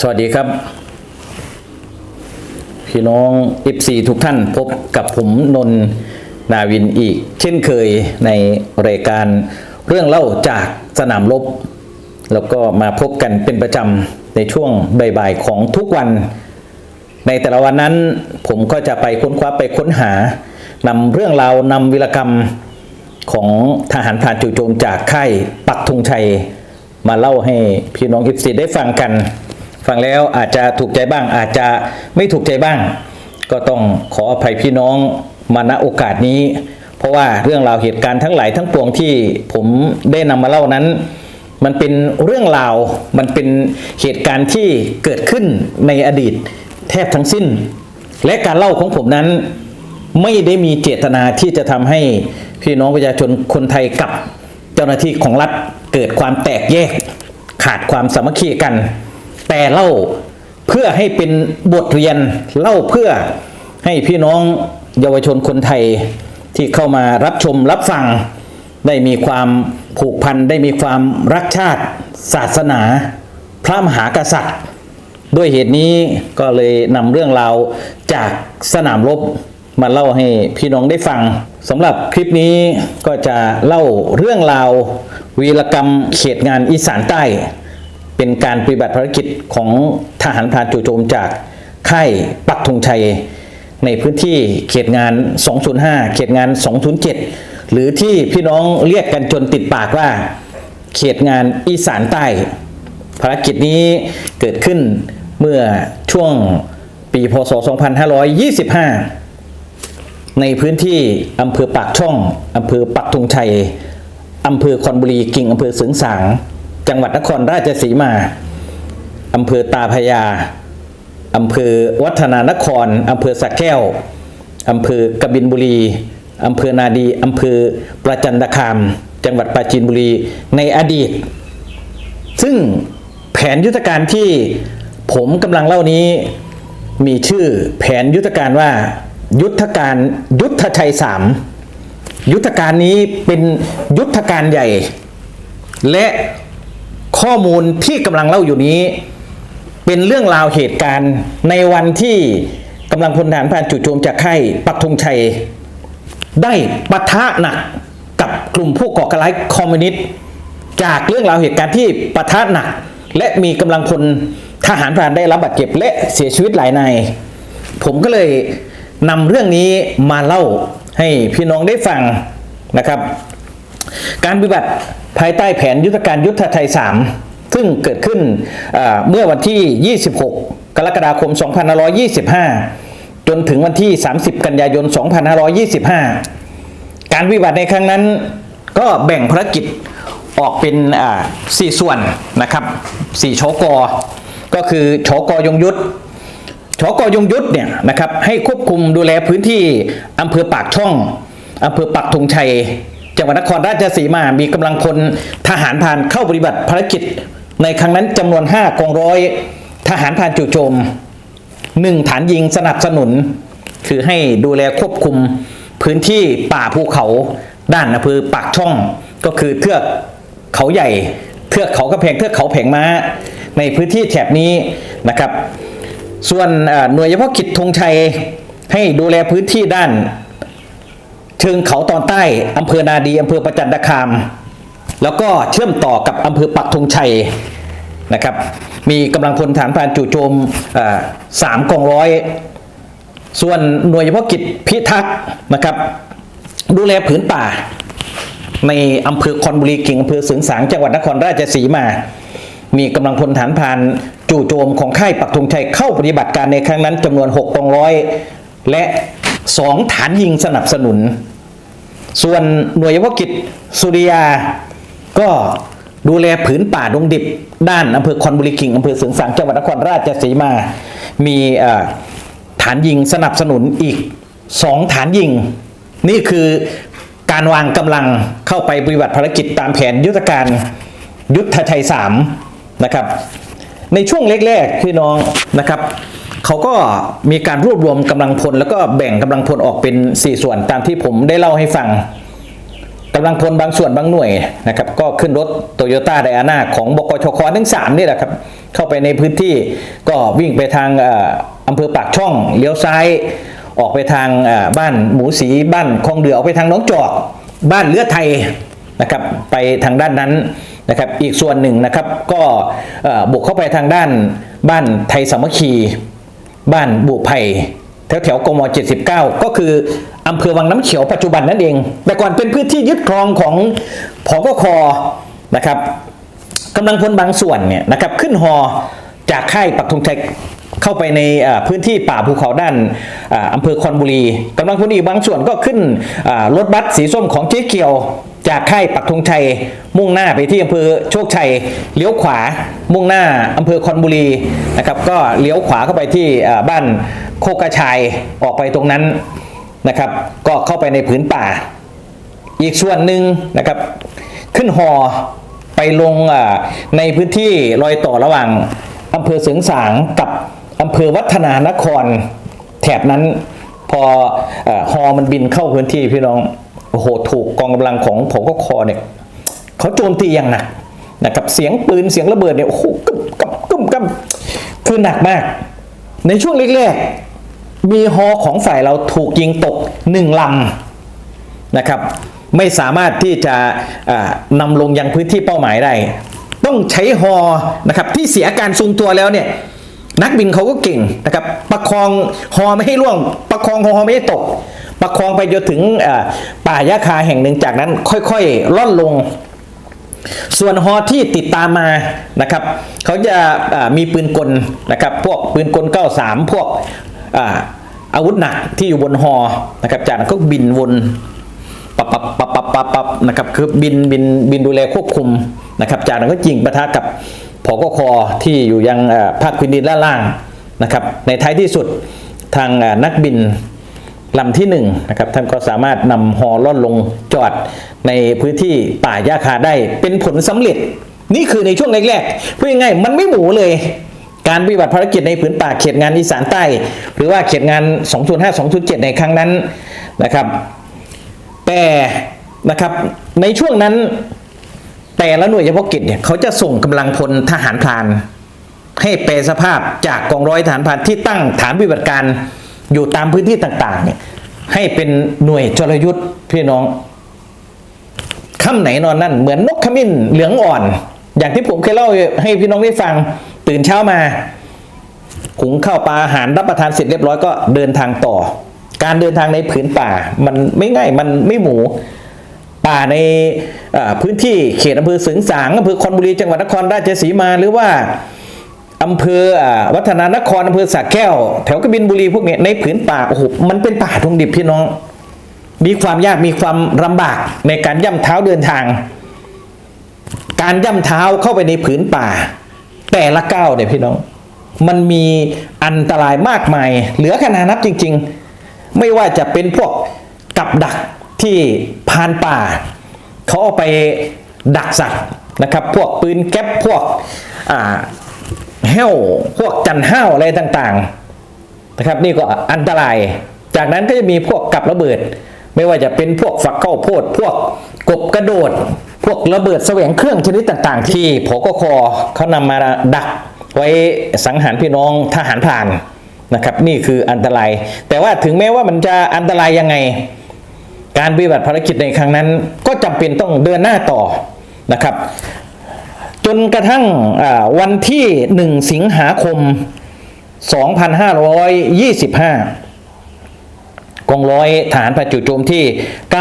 สวัสดีครับ พี่น้องอิฟซีทุกท่านพบกับผมนนท์นาวินอีก เช่นเคยในรายการเรื่องเล่าจากสนามรบแล้วก็มาพบกันเป็นประจำในช่วงบ่ายๆของทุกวัน ในแต่ละวันนั้นผมก็จะไปค้นคว้าไปค้นหานำเรื่องราวนำวิรกรรมของทหารผ่านจู่โจมจากค่ายปักธงชัย มาเล่าให้พี่น้องอิฟซีได้ฟังกัน ฟังแล้วอาจจะถูกใจบ้าง อาจจะไม่ถูกใจบ้าง ก็ต้องขออภัยพี่น้องมาณโอกาสนี้ เพราะว่าเรื่องราวเหตุการณ์ทั้งหลายทั้งปวงที่ผมได้นำมาเล่านั้น มันเป็นเรื่องราว มันเป็นเหตุการณ์ที่เกิดขึ้นในอดีตแทบทั้งสิ้น และการเล่าของผมนั้นไม่ได้มีเจตนาที่จะทำให้พี่น้องประชาชนคนไทยกับเจ้าหน้าที่ของรัฐเกิดความแตกแยก ขาดความสามัคคีกัน แต่เล่าเพื่อให้เป็นบทเรียนเล่าเพื่อให้พี่น้องเยาวชนคนไทยที่เข้ามารับชมรับฟัง ได้มีความผูกพันได้มีความรักชาติ ศาสนา พระมหากษัตริย์ ด้วยเหตุนี้ก็เลยนำเรื่องราวจากสนามรบมาเล่าให้พี่น้องได้ฟังสำหรับคลิปนี้ก็จะเล่าเรื่องราววีรกรรมเขตงานอีสานใต้ เป็นการปฏิบัติภารกิจของทหารพรานจู่โจมจากค่ายปักธงชัย ในพื้นที่เขตงาน 205 เขตงาน 207 หรือที่พี่น้องเรียกกันจนติดปากว่า เขตงานอีสานใต้ ภารกิจนี้เกิดขึ้นเมื่อช่วงปีพศ 2525 ในพื้นที่อำเภอปากช่องอำเภอปักธงชัยอำเภอคอนบุรีกิ่งอำเภอเสริงสาง จังหวัดนครราชสีมาอำเภอตาพยาอำเภอวัฒนานครอำเภอสักแก้วอำเภอกบินบุรีอำเภอนาดีอำเภอประจันตคาม จังหวัดปราจีนบุรีในอดีต ซึ่งแผนยุทธการที่ผมกำลังเล่านี้มีชื่อแผนยุทธการว่ายุทธการยุทธชัยสามยุทธการนี้เป็นยุทธการใหญ่ และ ข้อมูลที่กำลังเล่าอยู่นี้ เป็นเรื่องราวเหตุการณ์ในวันที่กำลังพลทหารพรานจู่โจมจากค่ายปักธงชัย ได้ปะทะหนักกับกลุ่มผู้ก่อการร้ายคอมมิวนิสต์จากเรื่องราวเหตุการณ์ที่ปะทะหนัก และมีกำลังพลทหารพรานได้รับบาดเจ็บและเสียชีวิตหลายนายผมก็เลยนำเรื่องนี้มาเล่าให้พี่น้องได้ฟังนะครับ การปฏิบัติ ภายใต้แผนยุทธการยุทธไทย 3 ซึ่งเกิดขึ้นเมื่อวันที่ 26 กรกฎาคม 2525 จนถึงวันที่ 30 กันยายน 2525 การปฏิบัติในครั้งนั้นก็แบ่งภารกิจออกเป็นสี่ส่วนนะครับสี่ชกก็คือชกยงยุทธชกยงยุทธเนี่ยนะครับให้ควบคุมดูแลพื้นที่อำเภอปากช่องอำเภอปักธงชัย จังหวัดนครราชสีมา มีกำลังพลทหารพรานเข้าปฏิบัติภารกิจ ในครั้งนั้นจำนวน5กองร้อยทหารพรานจู่โจม 1 ฐานยิงสนับสนุน คือให้ดูแลควบคุมพื้นที่ป่าภูเขาด้านอำเภอปากช่อง ก็คือเทือกเขาใหญ่ เทือกเขากระแพงเทือกเขาแผงม้า ในพื้นที่แถบนี้นะครับ ส่วนหน่วยเฉพาะกิจธงชัยให้ดูแลพื้นที่ด้าน เชิงเขาตอนใต้อำเภอนาดีอำเภอประจันตคาม แล้วก็เชื่อมต่อกับอำเภอปักธงชัยนะครับมีกำลังพลฐานพรานจู่โจมสามกองร้อย ส่วนหน่วยเฉพาะกิจพิทักษ์นะครับ ดูแลผืนป่า ในอำเภอคอนบุรีกิ่งอำเภอเสริงสางจังหวัดนครราชสีมา มีกำลังพลฐานพรานจู่โจมของค่ายปักธงชัยเข้าปฏิบัติการในครั้งนั้นจำนวน6กองร้อย และ 2 ฐานยิงสนับสนุน ส่วนหน่วยเฉพาะกิจสุริยา ก็ดูแลผืนป่าดงดิบ ด้านอำเภอคอนบุรีกิ่งอำเภอเสริงสางจังหวัดนครราชสีมา มีฐานยิงสนับสนุนอีก 2 ฐานยิง นี่คือการวางกำลังเข้าไปปฏิบัติภารกิจตามแผนยุทธการยุทธชัยสามนะครับในช่วงแรกๆพี่น้องนะครับ เขาก็มีการรวบรวมกำลังพลแล้วก็แบ่งกำลังพลออกเป็น 4 ส่วนตามที่ผมได้เล่าให้ฟังกำลังพลบางส่วนบางหน่วยนะครับ ก็ขึ้นรถโตโยต้าไดอาน่าของบกชคทั้งสามนี่แหละครับ เข้าไปในพื้นที่ก็วิ่งไปทางอ่ออำเภอปากช่องเลี้ยวซ้ายออกไปทางบ้านหมูสีบ้านคลองเดือออกไปทางหน้องจอก บ้านเลือดไทยนะครับไปทางด้านนั้นนะครับอีกส่วนหนึ่งนะครับก็บุกเข้าไปทางด้านบ้านไทยสามัคคี บ้านบุไผ่แถวแถวกม79 ก็คืออำเภอวังน้ำเขียวปัจจุบันนั่นเอง แต่ก่อนเป็นพื้นที่ยึดครองของพกคนะครับกำลังพลบางส่วนเนี่ยนะครับขึ้นฮอจากค่ายปักธงชัยเข้าไปในพื้นที่ป่าภูเขาด้านอำเภอคอนบุรีกำลังพลอีกบางส่วนก็ขึ้นรถบัสสีส้มของเจ๊เกียว จากค่ายปักธงชัย มุ่งหน้าไปที่อำเภอโชคชัย เลี้ยวขวา มุ่งหน้าอำเภอคอนบุรีนะครับ ก็เลี้ยวขวาเข้าไปที่บ้านโคกระชายออกไปตรงนั้นนะครับ ก็เข้าไปในผืนป่า อีกส่วนหนึ่งนะครับ ขึ้นหอไปลงในพื้นที่รอยต่อระหว่างอำเภอเสริงสางกับอำเภอวัฒนานคร แถบนั้นพอออฮอมันบินเข้าพื้นที่พี่น้อง โอ้โหถูกกองกำลังของผกคอเนี่ยเขาโจมตีอย่างหนักนะครับเสียงปืนเสียงระเบิดเนี่ยโอ้โหกึ้มกับกึ้มกับคือหนักมาก ในช่วงแรกๆมีฮอของฝ่ายเราถูกยิงตกหนึ่งลำนะครับ ไม่สามารถที่จะนำลงยังพื้นที่เป้าหมายได้ ต้องใช้ฮอนะครับที่เสียการทรงตัวแล้วเนี่ยนักบินเขาก็เก่งนะครับประคองฮอไม่ให้ร่วง ประคองฮอไม่ให้ตก ประคองไปจนถึงป่ายะคาแห่งหนึ่งจากนั้นค่อยๆ ล่อนลง ส่วนฮอที่ติดตามมานะครับ เขาจะมีปืนกลนะครับ พวกปืนกล 93 พวกอาอาวุธหนักที่อยู่บนฮอนะครับ จากนั้นก็บินวนปับปับปับปับปับปับนะครับคือบินบินบินดูแลควบคุมนะครับ จากนั้นก็ยิงประทะกับผกคอที่อยู่ยังภาคพื้นดินด้านล่างนะครับ ในท้ายที่สุดทางนักบิน ลำที่หนึ่งนะครับท่านก็สามารถนำฮอล่อนลงจอดในพื้นที่ป่าหญ้าคาได้เป็นผลสำเร็จ นี่คือในช่วงแรกๆพูดง่ายๆมันไม่หมูเลย การปฏิบัติภารกิจในผืนป่าเขตงานอีสานใต้ หรือว่าเขตงาน 205 207 ในครั้งนั้นนะครับ แต่นะครับในช่วงนั้นแต่ละหน่วยเฉพาะกิจเนี่ยเขาจะส่งกำลังพลทหารพราน ให้แปลสภาพจากกองร้อยฐานพรานที่ตั้งฐานปฏิบัติการ อยู่ตามพื้นที่ต่างๆเนี่ยให้เป็นหน่วยจรยุทธ์พี่น้องค่ำไหนนอนนั่นเหมือนนกขมิ้นเหลืองอ่อน อย่างที่ผมเคยเล่าให้พี่น้องได้ฟังตื่นเช้ามาหุงข้าวปลาอาหารรับประทานเสร็จเรียบร้อยก็เดินทางต่อ การเดินทางในผืนป่า มันไม่ง่ายมันไม่หมูป่าในพื้นที่เขตอำเภอเสริงสางอำเภอคอนบุรีจังหวัดนครราชสีมาหรือว่า อำเภอวัฒนานครอำเภอสระแก้ว แถวกบินบุรีพวกนี้ในผืนป่าโอ้โหมันเป็นป่าทุ่งดิบพี่น้อง มีความยากมีความลำบากในการย่ำเท้าเดินทาง การย่ำเท้าเข้าไปในผืนป่า แต่ละก้าวเนี่ยพี่น้อง มันมีอันตรายมากมาย เหลือขนานับจริง ๆ ไม่ว่าจะเป็นพวกกับดักที่พานป่า เขาเอาไปดักสัตว์นะครับ พวกปืนแก๊ปพวกอ่า แห้วพวกจันห้าวอะไรต่างๆนะครับ นี่ก็อันตราย จากนั้นก็จะมีพวกกับระเบิด ไม่ว่าจะเป็นพวกฝักข้าวโพด พวกกบกระโดด พวกระเบิดแสวงเครื่องชนิดต่างๆ ที่พกคอเขานำมาดักไว้สังหารพี่น้องทหารผ่านนะครับนี่คืออันตราย แต่ว่าถึงแม้ว่ามันจะอันตรายยังไง การปฏิบัติภารกิจในครั้งนั้น ก็จำเป็นต้องเดินหน้าต่อนะครับ จนกระทั่งวันที่ 1 สิงหาคม 2525 กองร้อยฐานประจุโจมที่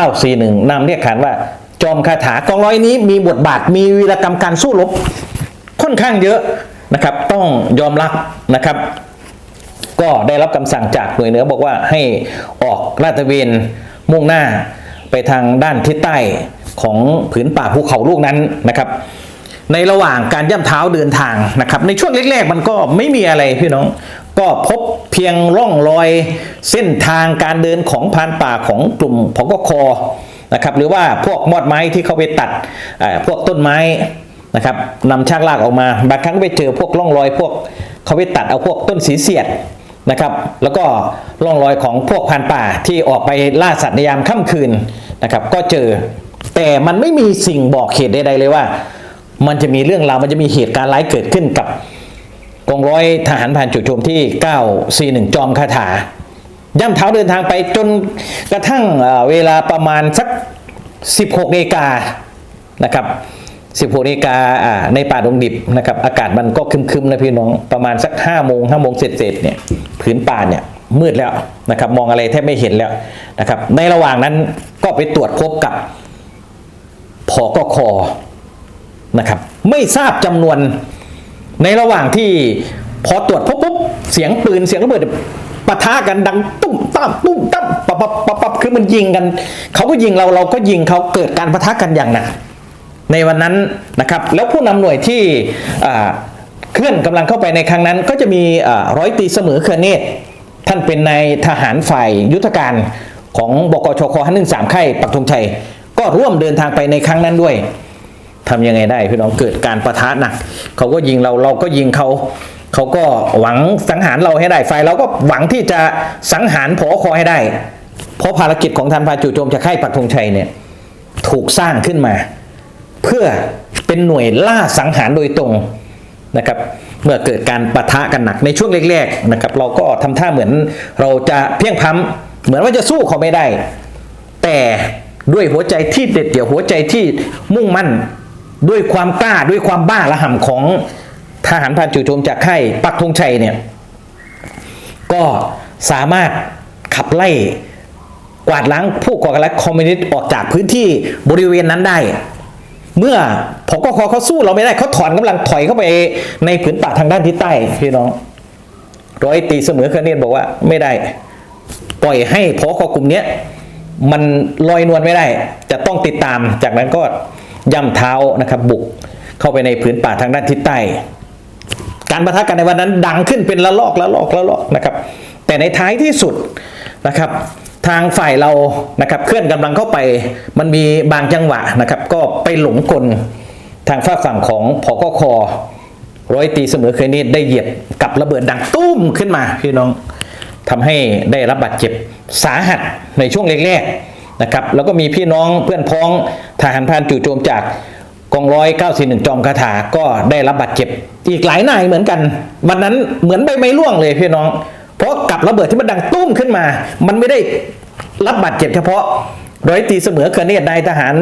941นำเรียกขานว่า จอมคาถากองร้อยนี้มีบทบาทมีวีรกรรมการสู้รบค่อนข้างเยอะนะครับ ต้องยอมรับนะครับ ก็ได้รับคำสั่งจากหน่วยเหนือบอกว่าให้ออกลาดตระเวนมุ่งหน้าไปทางด้านทิศใต้ของผืนป่าภูเขาลูกนั้นนะครับ ในระหว่างการย่ำเท้าเดินทางนะครับ ในช่วงแรกๆ มันก็ไม่มีอะไรพี่น้อง ก็พบเพียงร่องรอยเส้นทางการเดินของพานป่าของกลุ่มพกคนะครับหรือว่าพวกมอดไม้ที่เขาไปตัดพวกต้นไม้นะครับนำชากลากออกมาบางครั้งไปเจอพวกร่องรอย พวกเขาไปตัดเอาพวกต้นสีเสียดนะครับ แล้วก็ร่องรอยของพวกพันป่าที่ออกไปล่าสัตว์ในยามค่ำคืนนะครับ ก็เจอแต่มันไม่มีสิ่งบอกเหตุใดๆเลยว่า มันจะมีเรื่องราวมันจะมีเหตุการณ์ร้ายเกิดขึ้นกับกองร้อยทหารผ่านจุดโจมที่ 941 จอมคาถา ย่ำเท้าเดินทางไปจนกระทั่งเวลาประมาณสัก 16นาฬิกานะครับ16นาฬิกาในป่าดงดิบนะครับอากาศมันก็คึมๆนะพี่น้องประมาณสัก5โมง5โมงเสร็จๆเนี่ยผืนป่าเนี่ยมืดแล้วนะครับมองอะไรแทบไม่เห็นแล้วนะครับในระหว่างนั้นก็ไปตรวจพบกับพอกค นะครับ ไม่ทราบจำนวนในระหว่างที่พอตรวจพบปุ๊บเสียงปืนเสียงระเบิดปะทะกันดังตุ้มตั้มตุ้มตั้มปับปับปับปับคือมันยิงกันเขาก็ยิงเราเราก็ยิงเขาเกิดการปะทะกันอย่างหนักในวันนั้นนะครับ แล้วผู้นำหน่วยที่เคลื่อนกำลังเข้าไปในครั้งนั้น ก็จะมีร้อยตีเสมอเครือเนตท่านเป็นนายทหารฝ่ายยุทธการของบกชคห้าหนึ่งสามค่ายปักธงชัย ก็ร่วมเดินทางไปในครั้งนั้นด้วย ทำยังไงได้พี่น้องเกิดการประทะหนักเขาก็ยิงเราเราก็ยิงเขาเขาก็หวังสังหารเราให้ได้ฝ่ายเราก็หวังที่จะสังหารผอคอให้ได้ เพราะภารกิจของท่านพาจูโจมจะค่ายปักธงชัยเนี่ยถูกสร้างขึ้นมา เพื่อเป็นหน่วยล่าสังหารโดยตรงนะครับเมื่อเกิดการปะทะกันหนักในช่วงแรกๆนะครับเราก็ทำท่าเหมือนเราจะเพียงพ้ำเหมือนว่าจะสู้เขาไม่ได้ แต่ด้วยหัวใจที่เด็ดเดี่ยวหัวใจที่มุ่งมั่น ด้วยความกล้าด้วยความบ้าระห่ำของทหารพรานจู่โจมจากค่ายปักธงชัยเนี่ยก็สามารถขับไล่กวาดล้างผู้ก่อการร้ายคอมมิวนิสต์ออกจากพื้นที่บริเวณนั้นได้ เมื่อพกคเขาสู้เราไม่ได้เขาถอนกำลังถอยเข้าไปในผืนป่าทางด้านทิศใต้พี่น้องร้อยตีเสมอเคเนตบอกว่าไม่ได้ ปล่อยให้พอกกลุ่มเนี้ยมันลอยนวลไม่ได้ จะต้องติดตามจากนั้นก็ ย่ำเท้านะครับบุกเข้าไปในผืนป่าทางด้านทิศใต้ การประทะกันในวันนั้นดังขึ้นเป็นละลอกละลอกละลอกนะครับ แต่ในท้ายที่สุดนะครับทางฝ่ายเรานะครับเคลื่อนกำลังเข้าไปมันมีบางจังหวะนะครับ ก็ไปหลงกลทางฝากฝั่งของพอกคร้อยตีเสมอเคยนี่ได้เหยียบกับระเบิดดังตุ้มขึ้นมาพี่น้องทำให้ได้รับบาดเจ็บสาหัสในช่วงแรกๆ นะครับแล้วก็มีพี่น้องเพื่อนพ้องทหารพรานจู่โจมจากกองร้อย941จอมคาถาก็ได้รับบาดเจ็บ อีกหลายนายเหมือนกัน วันนั้นเหมือนใบไม้ร่วงเลยพี่น้อง เพราะกับระเบิดที่มันดังตุ้มขึ้นมา มันไม่ได้รับบาดเจ็บเฉพาะร้อยตีเสมอเคเนตนายทหาร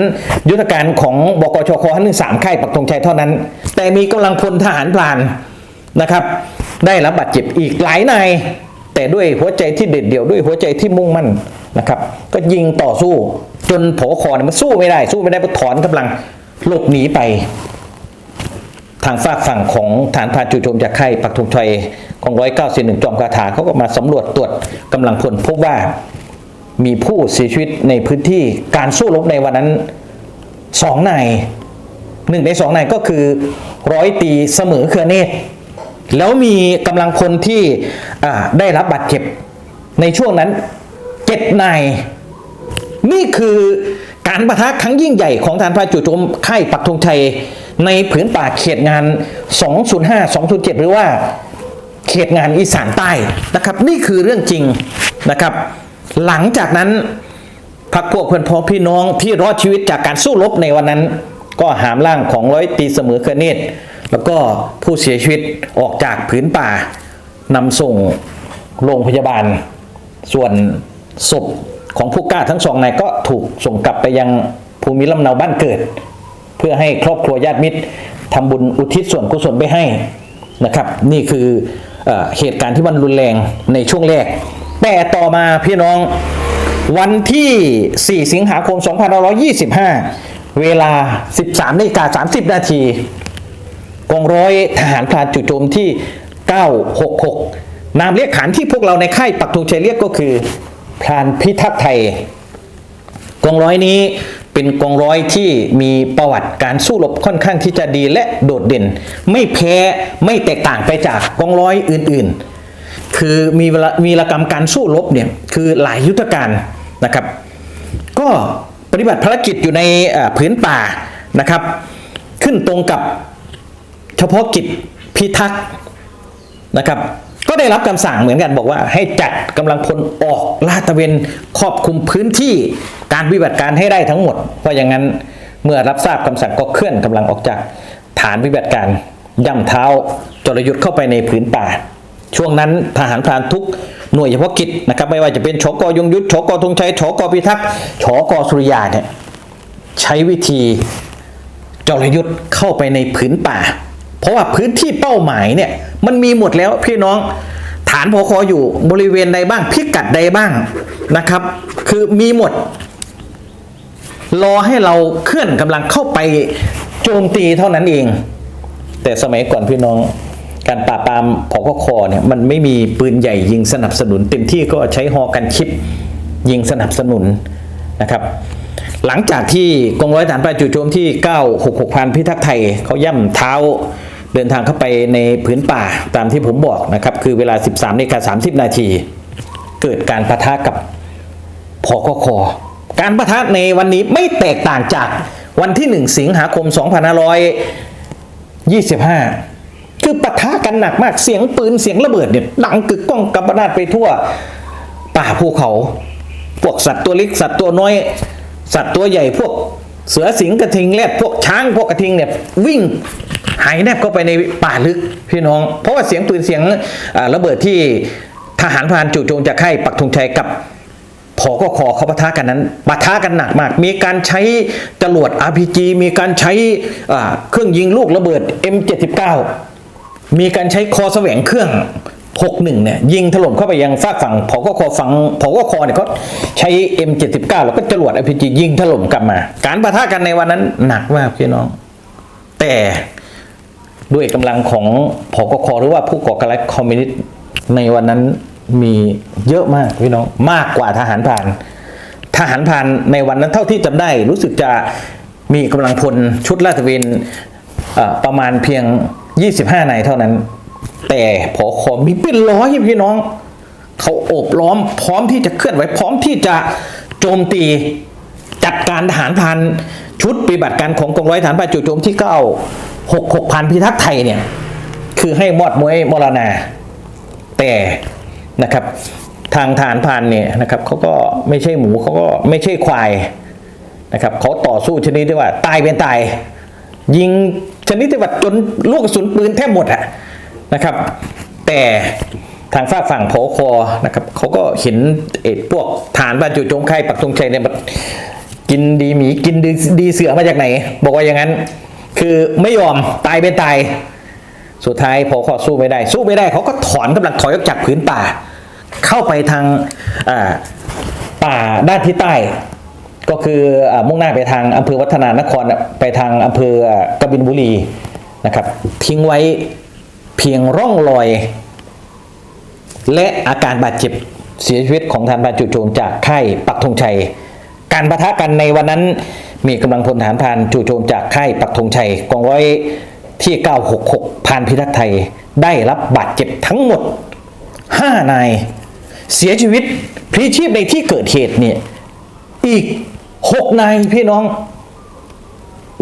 ยุทธการของบกชคหนึ่งสามค่ายปักธงชัยเท่านั้น แต่มีกำลังพลทหารพรานนะครับ ได้รับบาดเจ็บอีกหลายนายแต่ด้วยหัวใจที่เด็ดเดี่ยวด้วยหัวใจที่มุ่งมั่น นะครับ ก็ยิงต่อสู้จนโผคอเนี่ยมันสู้ไม่ได้ สู้ไม่ได้ก็ถอนกำลังหลบหนีไป ทางฝากฝั่งของฐานพานจู่โจมจากค่ายปักธงชัยของร้อยเก้าสิบหนึ่งจอมคาถาเขาก็มาสำรวจตรวจกำลังพลพบว่ามีผู้เสียชีวิตในพื้นที่การสู้รบในวันนั้นสองนายหนึ่งในสองนายก็คือร้อยตีเสมอเครือเนตรแล้วมีกำลังพลที่ได้รับบาดเจ็บในช่วงนั้น จ็ดนายนี่คือการประทะครั้งยิ่งใหญ่ของฐานพรานจู่โจมค่ายปักธงชัย ในผืนป่าเขตงาน 205 207 หรือว่าเขตงานอีสานใต้นะครับ นี่คือเรื่องจริงนะครับ หลังจากนั้นพักพวกเพื่อนพ้องพี่น้องที่รอดชีวิตจากการสู้รบในวันนั้น ก็หามร่างของร้อยตีเสมอเครือเนตแล้วก็ผู้เสียชีวิตออกจากผืนป่านำส่งโรงพยาบาลส่วน ศพของผู้กล้าทั้งสองนายก็ถูกส่งกลับไปยังภูมิลำเนาบ้านเกิด เพื่อให้ครอบครัวญาติมิตรทำบุญอุทิศส่วนกุศลไปให้นะครับ นี่คือเอเหตุการณ์ที่มันรุนแรงในช่วงแรก แต่ต่อมาพี่น้องวันที่ 4 สิงหาคม 2525 เวลา 13นาฬิกา30 นาทีกองร้อยทหารพรานจู่โจมที่ 966 นามเรียกขานที่พวกเราในค่ายปักธงชัยเรียกก็คือ พรานพิทักษ์ไทย กองร้อยนี้เป็นกองร้อยที่มีประวัติการสู้รบค่อนข้างที่จะดีและโดดเด่น ไม่แพ้ไม่แตกต่างไปจากกองร้อยอื่นๆ คือมีมีรกรรมการสู้รบเนี่ยคือหลายยุทธการนะครับ ก็ปฏิบัติภารกิจอยู่ในเอ่อผืนป่านะครับ ขึ้นตรงกับเฉพาะกิจพิทักษ์นะครับ ก็ได้รับคำสั่งเหมือนกันบอกว่า ให้จัดกำลังพลออกลาดตระเวนครอบคลุมพื้นที่การปฏิบัติการให้ได้ทั้งหมด เพราะอย่างนั้นเมื่อรับทราบคำสั่งก็เคลื่อนกำลังออกจากฐานปฏิบัติการย่ำเท้าจรยุทธ์เข้าไปในผืนป่า ช่วงนั้นทหารพรานทุกหน่วยเฉพาะกิจนะครับไม่ว่าจะเป็นชกยงยุทธชกธงชัยชกพิทักษ์ชกสุริยาเนี่ยใช้วิธีจรยุทธ์เข้าไปในผืนป่า เพราะว่าพื้นที่เป้าหมายเนี่ยมันมีหมดแล้วพี่น้องฐานพอคออยู่บริเวณใดบ้างพิกัดใดบ้างนะครับ คือมีหมด รอให้เราเคลื่อนกำลังเข้าไปโจมตีเท่านั้นเอง แต่สมัยก่อนพี่น้องการปราบปรามพกคอเนี่ยมันไม่มีปืนใหญ่ยิงสนับสนุน เต็มที่ก็ใช้ฮอกันชิปยิงสนับสนุนนะครับหลังจากที่กองร้อยฐานปราจู่โจมที่ 966พันพิทักษ์ไทยเขาย่ำเท้า เดินทางเข้าไปในผืนป่าตามที่ผมบอกนะครับ คือเวลา 13นาฬิกา30 นาที เกิดการปะทะกับพกคการประทะในวันนี้ไม่แตกต่างจากวันที่ 1 สิงหาคม 2525 คือปะทะกันหนักมากเสียงปืนเสียงระเบิดเนี่ยดังกึกก้องกับบนาดไปทั่วป่าภูเขา พวกสัตว์ตัวเล็กสัตว์ตัวน้อย สัตว์ตัวใหญ่พวกเสือสิงกระทิงแรดพวกช้างพวกกระทิงเนี่ยวิ่ง หายแนบเข้าไปในป่าลึกพี่น้อง เพราะว่าเสียงปืนเสียงระเบิดที่ทหารพรานจู่โจมจากค่ายปักธงชัยกับพอก็ขอเขาปะทะกันนั้นปะทะกันหนักมาก มีการใช้จรวด RPG มีการใช้เครื่องยิงลูกระเบิด M79 มีการใช้คอแสวงเครื่อง 61 เนี่ยยิงถล่มเข้าไปยังฝากฝั่งพอก็คอฝั่งพอก็คอเนี่ยเขาใช้ M79 แล้วก็จรวด RPG ยิงถล่มกลับมา การปะทะกันในวันนั้นหนักมากพี่น้อง แต่ ด้วยกำลังของพอกคหรือว่าผู้ก่อการร้ายคอมมิวนิสต์ในวันนั้นมีเยอะมากพี่น้องมากกว่าทหารผ่าน ทหารผ่านในวันนั้นเท่าที่จำได้ รู้สึกจะมีกำลังพลชุดลาดตระเวนประมาณเพียง 25นายเท่านั้น แต่พอคอมีเป็นร้อยพี่น้อง เขาโอบล้อมพร้อมที่จะเคลื่อนไหวพร้อมที่จะโจมตีจัดการทหารพราน ชุดปฏิบัติการของกองร้อยฐานพราจู่โจมที่9 6 6พันพิทักษ์ไทยเนี่ย คือให้มอดมวยมรณา แต่นะครับ ทางฐานพรานเนี่ยนะครับเขาก็ไม่ใช่หมูเขาก็ไม่ใช่ควายนะครับเขาต่อสู้ชนิดที่ว่า ตายเป็นตาย ยิงชนิดที่ว่าจนลูกกระสุนปืนแทบหมดอะนะครับ แต่ทางฝากฝั่งพอคอนะครับเขาก็เห็นเอ็ดพวกฐานบ้านจู่โจมไข่ปักธงชัยเนี่ยมัน กินดีหมีกินดีดีเสือมาจากไหน บอกว่าอย่างนั้น คือไม่ยอมตายเป็นตาย สุดท้ายพอขอสู้ไม่ได้ สู้ไม่ได้เขาก็ถอนกำลังถอยออกจากพื้นป่า เข้าไปทางป่าด้านทิศใต้ ก็คืออมุ่งหน้าไปทางอำเภอวัฒนานครไปทางอำเภออกบินบุรีนะครับ ทิ้งไว้เพียงร่องรอย และอาการบาดเจ็บเสียชีวิตของทารพราจุโจมจากค่ายปักธงชัย การประทะกันในวันนั้นมีกำลังพลทหารพรานจู่โจมจากค่ายปักธงชัยกองร้อยที่ 966พรานพิทักษ์ไทยได้รับบาดเจ็บทั้งหมด 5 นาย เสียชีวิตพลีชีพในที่เกิดเหตุเนี่ยอีก 6 นายพี่น้อง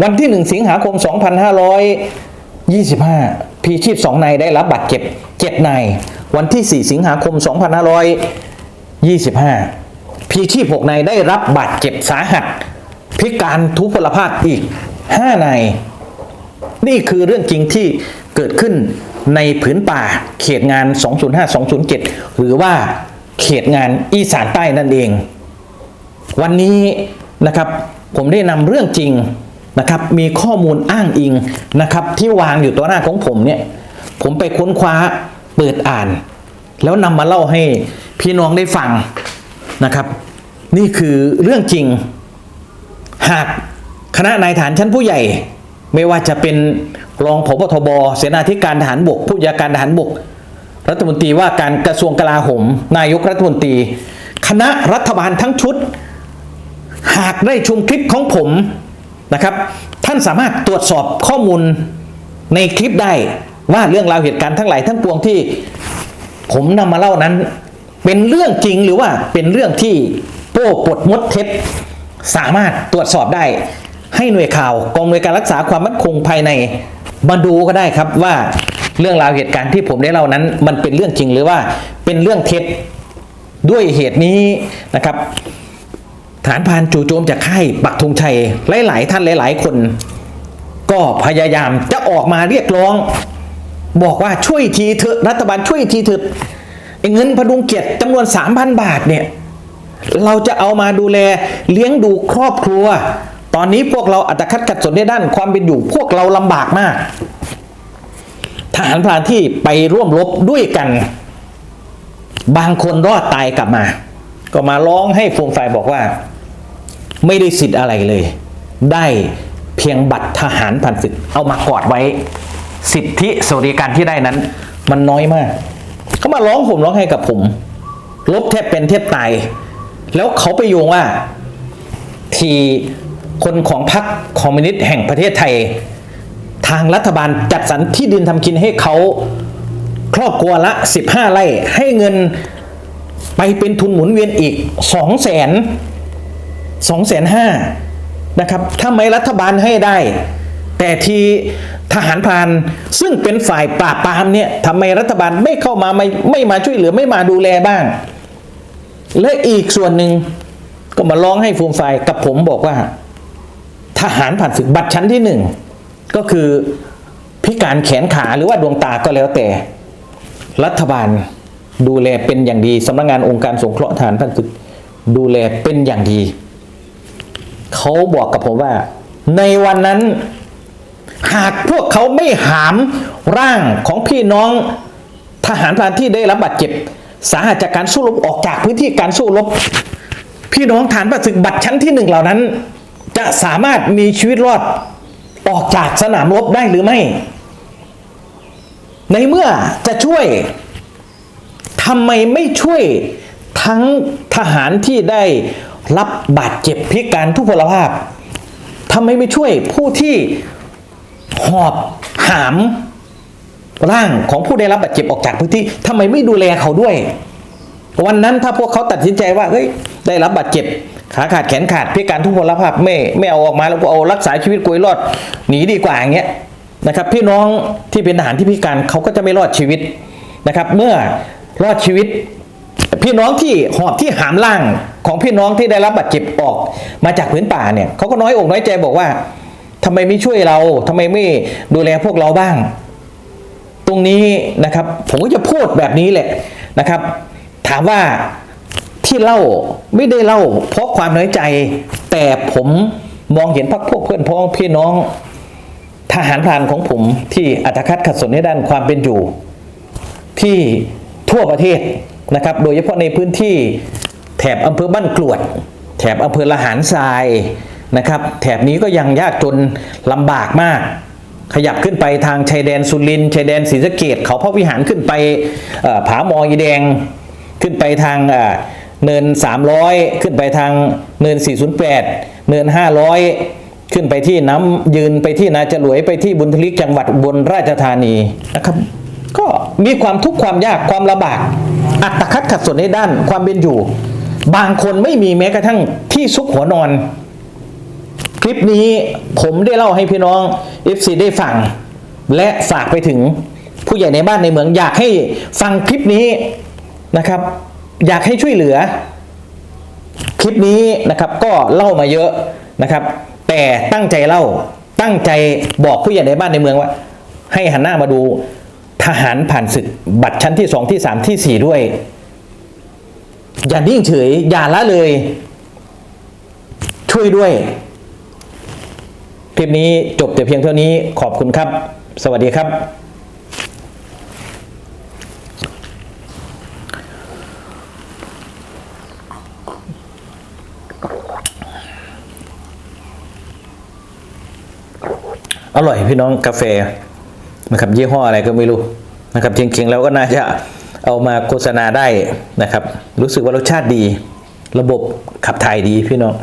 วันที่ 1 สิงหาคม 2525พีชีพ 2 นายได้รับบาดเจ็บ 7 นาย วันที่ 4 สิงหาคม 2525 พีชีพ6นายได้รับบาดเจ็บสาหัส พิการทุพพลภาพอีก5นายนี่คือเรื่องจริงที่เกิดขึ้นในผืนป่าเขตงาน 205-207 หรือว่าเขตงานอีสานใต้นั่นเอง วันนี้นะครับผมได้นำเรื่องจริงนะครับมีข้อมูลอ้างอิงนะครับที่วางอยู่ต่อหน้าของผมเนี่ยผมไปค้นคว้าเปิดอ่าน แล้วนำมาเล่าให้พี่น้องได้ฟังนะครับ นี่คือเรื่องจริง หากคณะนายฐานชั้นผู้ใหญ่ ไม่ว่าจะเป็นรองผบทบเสนาธิการทหารบก ผู้บัญชาการทหารบก รัฐมนตรีว่าการกระทรวงกลาโหม นายกรัฐมนตรี คณะรัฐบาลทั้งชุด หากได้ชมคลิปของผมนะครับ ท่านสามารถตรวจสอบข้อมูลในคลิปได้ว่าเรื่องราวเหตุการณ์ทั้งหลายทั้งปวงที่ผมนำมาเล่านั้น เป็นเรื่องจริงหรือว่าเป็นเรื่องที่ โป้ปดมดเท็จ สามารถตรวจสอบได้ ให้หน่วยข่าวกองหน่วยการรักษาความมั่นคงภายในมาดูก็ได้ครับว่าเรื่องราวเหตุการณ์ที่ผมได้เล่านั้น มันเป็นเรื่องจริงหรือว่าเป็นเรื่องเท็จด้วยเหตุนี้นะครับ ฐานพานจู่โจมจากค่ายปักธงชัยหลายๆท่านหลาย ๆ คน ก็พยายามจะออกมาเรียกร้อง บอกว่าช่วยทีเถอะรัฐบาลช่วยทีเถอะเงินพดุงเกียรติจำนวน 3,000 บาทเนี่ย เราจะเอามาดูแลเลี้ยงดูครอบครัว ตอนนี้พวกเราอัตคัดขัดสนในด้านความเป็นอยู่พวกเราลำบากมาก ทหารพรานที่ไปร่วมรบด้วยกัน บางคนรอดตายกลับมา ก็มาร้องให้ฟูมไฟบอกว่า ไม่ได้สิทธิ์อะไรเลย ได้เพียงบัตรทหารผ่านศึกเอามากอดไว้ สิทธิสวัสดิการที่ได้นั้น มันน้อยมาก เขามาร้องผมร้องให้กับผมลบแทบเป็นแทบตาย แล้วเขาไปโยงว่าทีคนของพรรคคอมมิวนิสต์แห่งประเทศไทย ทางรัฐบาลจัดสรรที่ดินทำกินให้เขาครอบครัวละ 15 ไร่ ให้เงินไปเป็นทุนหมุนเวียนอีก 2 0 0แสน2 5 0 0 0นะครับ ถ้าไม่รัฐบาลให้ได้ แต่ทีทหารพานซึ่งเป็นฝ่ายปราบปรามเนี่ยทำไมรัฐบาลไม่เข้ามาไม่ไม่มาช่วยเหลือไม่มาดูแลบ้าง และอีกส่วนหนึ่งก็มาร้องให้ฟูมไฟกับผมบอกว่า ทหารผ่านศึกบัตรชั้นที่หนึ่งก็คือพิการแขนขาหรือว่าดวงตาก็แล้วแต่ รัฐบาลดูแลเป็นอย่างดีสำนักงานองค์การสงเคราะห์ทหารผ่านศึกดูแลเป็นอย่างดี เขาบอกกับผมว่า ในวันนั้น หากพวกเขาไม่หามร่างของพี่น้องทหารพรานที่ได้รับบาดเจ็บ สาหัสจากการสู้รบออกจากพื้นที่การสู้รบ พี่น้องฐานประศึกบัตรชั้นที่หนึ่งเหล่านั้น จะสามารถมีชีวิตรอดออกจากสนามรบได้หรือไม่ ในเมื่อจะช่วยทำไมไม่ช่วยทั้งทหารที่ได้รับบาดเจ็บพิการทุพพลภาพทำไมไม่ช่วยผู้ที่หอบหาม ร่างของผู้ได้รับบาดเจ็บออกจากพื้นที่ทำไมไม่ดูแลเขาด้วย วันนั้นถ้าพวกเขาตัดสินใจว่าเฮ้ยได้รับบาดเจ็บขาขาดแขนขาดพิการทุพพลภาพไม่ไม่เอาออกมาแล้วก็เอารักษาชีวิตกุยรอดหนีดีกว่าอย่างเงี้ยนะครับ พี่น้องที่เป็นทหารที่พิการเขาก็จะไม่รอดชีวิตนะครับ เมื่อรอดชีวิต พี่น้องที่หอบที่หามล่างของพี่น้องที่ได้รับบาดเจ็บออกมาจากพื้นป่าเนี่ยเขาก็น้อยอกน้อยใจบอกว่าทำไมไม่ช่วยเราทำไมไม่ดูแลพวกเราบ้าง ตรงนี้นะครับ ผมก็จะพูดแบบนี้แหละนะครับ ถามว่าที่เล่าไม่ได้เล่า เพราะความน้อยใจ แต่ผมมองเห็นพักพวกเพื่อนพ้องพี่น้องทหารพรานของผมที่อัตคัดขัดสนในด้านความเป็นอยู่ ที่ทั่วประเทศนะครับ โดยเฉพาะในพื้นที่แถบอำเภอบ้านกรวด แถบอำเภอละหารทรายนะครับ แถบนี้ก็ยังยากจนลำบากมาก ขยับขึ้นไปทางชายแดนสุรินชายแดนศรีสะเกดเขาพระวิหารขึ้นไปผาหมออีแดงขึ้นไปทางเนิน 300 ขึ้นไปทางเนิน 408 เนิน 500 ขึ้นไปที่น้ำยืนไปที่นาจรวยไปที่บุญทลิกจังหวัดอุบนราชธานีนะครับ ก็มีความทุกข์ความยากความลำบากอัตคัดขัดสนในด้านความเป็นอยู่ บางคนไม่มีแม้กระทั่งที่ซุกหัวนอน ลิปนี้ผมได้เล่าให้พี่น้อง FC ได้ฟัง และฝากไปถึงผู้ใหญ่ในบ้านในเมือง อยากให้ฟังคลิปนี้นะครับ อยากให้ช่วยเหลือ คลิปนี้นะครับก็เล่ามาเยอะนะครับ แต่ตั้งใจเล่าตั้งใจบอกผู้ใหญ่ในบ้านในเมืองว่า ให้หันหน้ามาดูทหารผ่านศึกบัตรชั้นที่สองที่สามที่สี่ด้วย อย่านิ่งเฉย อย่าละเลย ช่วยด้วย คลิปนี้จบแต่เพียงเท่านี้ขอบคุณครับ สวัสดีครับ อร่อยพี่น้องกาแฟนะครับยี่ห้ออะไรก็ไม่รู้นะครับจริงๆแล้วก็น่าจะเอามาโฆษณาได้นะครับ รู้สึกว่ารสชาติดี ระบบขับถ่ายดีพี่น้อง